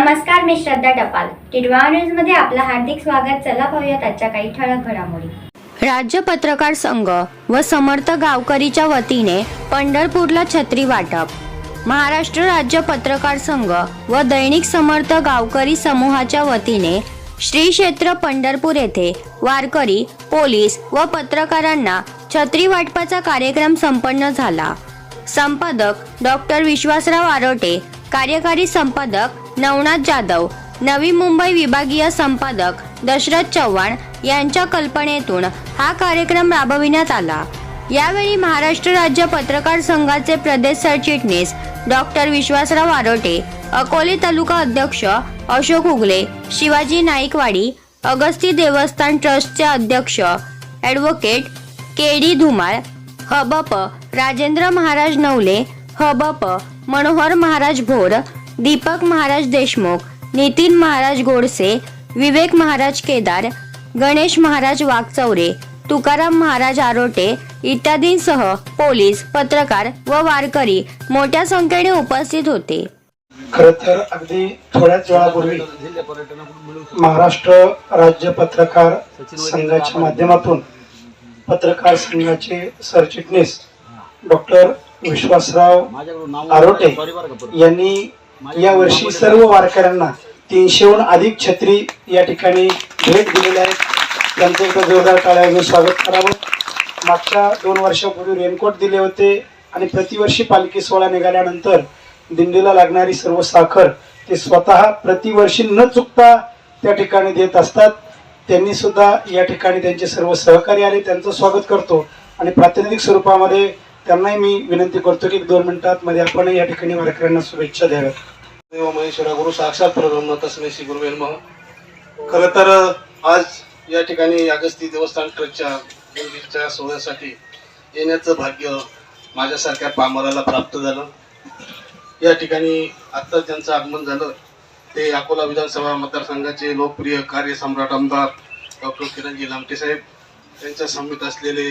नमस्कार मी श्रद्धा टपाल. टिडवा न्यूजमध्ये आपलं हार्दिक स्वागत. चला पाहूयात आजच्या काही ठळक घडामोडी. राज्य पत्रकार संघ व समर्थ गावकरीच्या वतीने पंढरपूरला छत्री वाटप. महाराष्ट्र राज्य पत्रकार संघ व दैनिक समर्थ गावकरी समूहाच्या वतीने श्री क्षेत्र पंढरपूर येथे वारकरी पोलीस व पत्रकारांना छत्री वाटपाचा कार्यक्रम संपन्न झाला. संपादक डॉक्टर विश्वासराव आरोटे कार्यकारी संपादक नवनाथ जाधव नवी मुंबई विभागीय संपादक दशरथ चव्हाण यांच्या कल्पनेतून हा कार्यक्रम राबविण्यात आला. यावेळी महाराष्ट्र राज्य पत्रकार संघाचे प्रदेश सरचिटणीस डॉक्टर विश्वासराव आरोटे अकोले तालुका अध्यक्ष अशोक उगले शिवाजी नाईकवाडी अगस्ती देवस्थान ट्रस्टचे अध्यक्ष ॲडव्होकेट के डी धुमाळ हबप राजेंद्र महाराज नवले हबप मनोहर महाराज भोर दीपक महाराज देशमुख नितीन महाराज गोडसे विवेक महाराज केदार गणेश महाराज वाघचौरे तुकाराम महाराज आरोटे इत्यादींसह पोलीस पत्रकार व वारकरी मोठ्या संख्येने उपस्थित होते. खर तर अगदी थोड्याच वेळापूर्वी महाराष्ट्र राज्य पत्रकार संघाच्या माध्यमातून पत्रकार संघाचे सरचिटणीस डॉक्टर विश्वासराव आरोटे यांनी या वर्षी सर्व वारकऱ्यांना तीनशेहून अधिक छत्री या ठिकाणी भेट दिलेल्या आहेत. त्यांचं एकदा जोरदार टाळ्याने स्वागत करावं. मागच्या दोन वर्षापूर्वी रेनकोट दिले होते आणि प्रतिवर्षी पालखी सोहळा निघाल्यानंतर दिंडीला लागणारी सर्व साखर ते स्वतः प्रतिवर्षी न चुकता त्या ठिकाणी देत असतात. त्यांनी सुद्धा या ठिकाणी त्यांचे सर्व सहकारी आले त्यांचं स्वागत करतो आणि प्रातिनिधिक स्वरूपामध्ये त्यांनाही मी विनंती करतो की दोन मिनिटात मध्ये आपण या ठिकाणी वारकऱ्यांना शुभेच्छा द्याव्यात. देव महेश्वरा गुरु साक्षात परब्रह्म तस्मे श्री गुरुवे नमः. खरं तर आज या ठिकाणी अगस्ती देवस्थान ट्रस्टच्या गुरुजीच्या सोहळ्यासाठी येण्याचं भाग्य माझ्यासारख्या पामराला प्राप्त झालं. या ठिकाणी आत्ता ज्यांचं आगमन झालं ते अकोला विधानसभा मतदारसंघाचे लोकप्रिय कार्यसम्राट आमदार डॉक्टर किरणजी लामटे साहेब त्यांच्या समित असलेले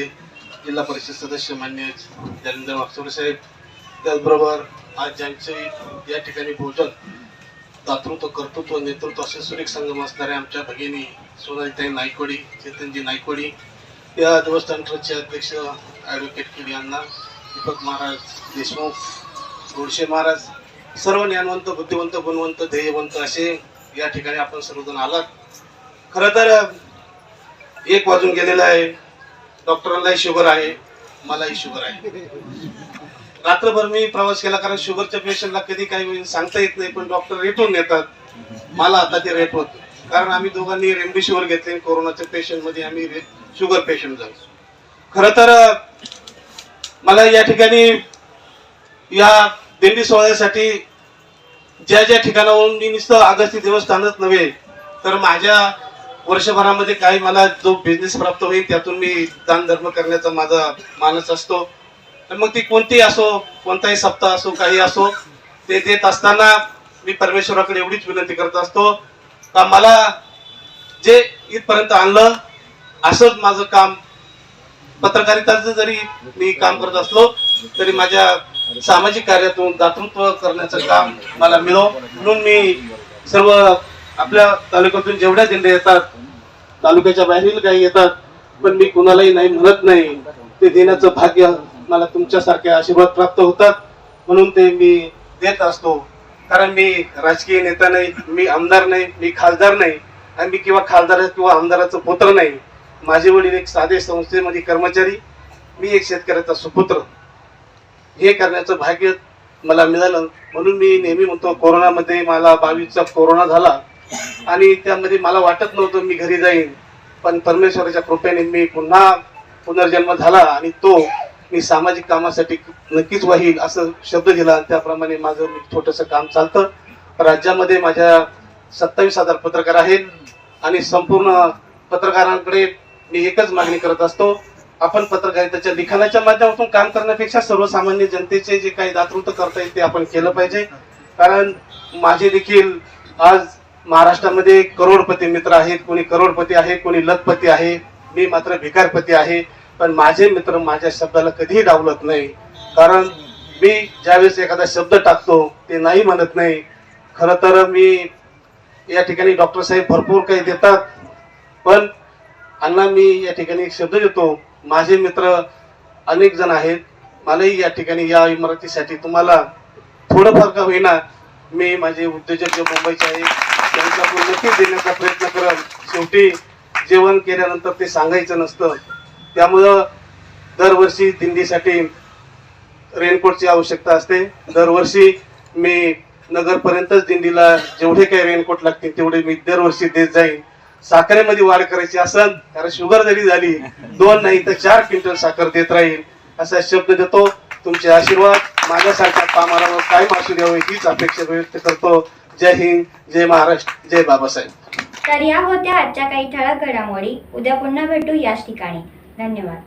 जिल्हा परिषद सदस्य मान्य जालिंदर वागचौरे साहेब त्याचबरोबर आज ज्यांचे या ठिकाणी भोजन दातृत्व कर्तृत्व नेतृत्व असे सुरेख संगम असणारे आमच्या भगिनी सोनालीताई नायकवाडी चेतनजी नायकवाडी या देवस्थान ट्रस्टचे अध्यक्ष ॲडव्होकेट केडी यांना दीपक महाराज देशमुख गोडशे महाराज सर्व ज्ञानवंत बुद्धिवंत गुणवंत ध्येयवंत असे या ठिकाणी आपण सर्वजण आलात. खरं तर एक वाजून गेलेला आहे. डॉक्टरांनाही शुगर आहे मलाही शुगर आहे. रात्रभर मी प्रवास केला कारण शुगरच्या पेशंटला कधी काही सांगता येत नाही पण डॉक्टर रेटून येतात. मला आता ते रेट होत. कारण आम्ही दोघांनी रेमडेसिवीर घेतले कोरोनाच्या पेशंटमध्ये आम्ही शुगर पेशंट झालो. खर तर मला या ठिकाणी या दिंडी सोहळ्यासाठी ज्या ज्या ठिकाणावरून मी नुसतं अगस्ती देवस्थानच नव्हे तर माझ्या वर्षभरामध्ये काही मला जो बिझनेस प्राप्त होईल त्यातून मी दान धर्म करण्याचा माझा मानस असतो. मग ती कोणती असो कोणताही सप्ताह असो काही असो ते देत असताना मी परमेश्वराकडे एवढीच विनंती करत असतो का मला जे इथपर्यंत आणलं असंच माझं काम पत्रकारिताचं जरी मी काम करत असलो तरी माझ्या सामाजिक कार्यातून दातृत्व करण्याचं काम मला मिळो. म्हणून मी सर्व आपल्या तालुक्यातून जेवढ्या दिंड्या येतात तालुक्याच्या बाहेरील काही येतात पण मी कुणालाही नाही म्हणत नाही. ते देण्याचं भाग्य मला तुमच्यासारखे आशीर्वाद प्राप्त होतात म्हणून ते मी देत असतो. कारण मी राजकीय नेता नाही मी आमदार नाही मी खासदार नाही आणि मी किंवा खासदार किंवा आमदाराचं पुत्र नाही. माझे वडील एक साधे संस्थेमध्ये कर्मचारी मी एक शेतकऱ्याचा सुपुत्र. हे करण्याचं भाग्य मला मिळालं. म्हणून मी नेहमी म्हणतो कोरोनामध्ये मला बावीसचा कोरोना झाला आणि त्यामध्ये मला वाटत नव्हतं मी घरी जाईन. पण परमेश्वराच्या कृपेने मी पुन्हा पुनर्जन्म झाला आणि तो मी सामाजिक कामासाठी नक्कीच वाहील असं शब्द दिला. त्याप्रमाणे माझं छोटंसं काम चालतं. राज्यामध्ये माझ्या सत्तावीस हजार पत्रकार आहेत आणि संपूर्ण पत्रकारांकडे मी एकच मागणी करत असतो. आपण पत्रकारितेच्या लिखाणाच्या माध्यमातून काम करण्यापेक्षा सर्वसामान्य जनतेचे जे काही दातृत्व करता येईल ते आपण केलं पाहिजे. कारण माझे देखील आज महाराष्ट्रामध्ये करोडपती मित्र आहेत. कोणी करोडपती आहे कोणी लखपती आहे. मी मात्र भिकारपती आहे. पण माझे मित्र माझ्या शब्दाला कधीही डावलत नाही. कारण मी ज्यावेळेस एखादा शब्द टाकतो ते नाही म्हणत नाही. खरं तर मी या ठिकाणी डॉक्टर साहेब भरपूर काही देतात पण अण्णा मी या ठिकाणी एक शब्द देतो. माझे मित्र अनेक जण आहेत. मलाही या ठिकाणी या इमारतीसाठी तुम्हाला थोडंफार का होईना मी माझे उद्योजक जे मुंबईचे आहेत त्यांच्याकडून नक्कीच देण्याचा प्रयत्न करेन शेवटी जेवण केल्यानंतर ते सांगायचं नसतं. त्यामुळं दरवर्षी दिंडीसाठी रेनकोटची आवश्यकता असते. दरवर्षी मी नगरपर्यंतच दिंडीला जेवढे काही रेनकोट लागतील तेवढे मी दरवर्षी देत जाईन. साखरेमध्ये वाढ करायची असन कारण शुगर जरी झाली दोन नाही तर चार क्विंटल साखर देत राहील असा शब्द देतो. तुमचे आशीर्वाद माझ्यासारख्या कामाला कायम असू द्यावे हीच अपेक्षा व्यक्त करतो. जय हिंद जय महाराष्ट्र जय बाबासाहेब. तर या होत्या आजच्या काही ठळक घडामोडी. उद्या पुन्हा भेटू याच ठिकाणी. धन्यवाद.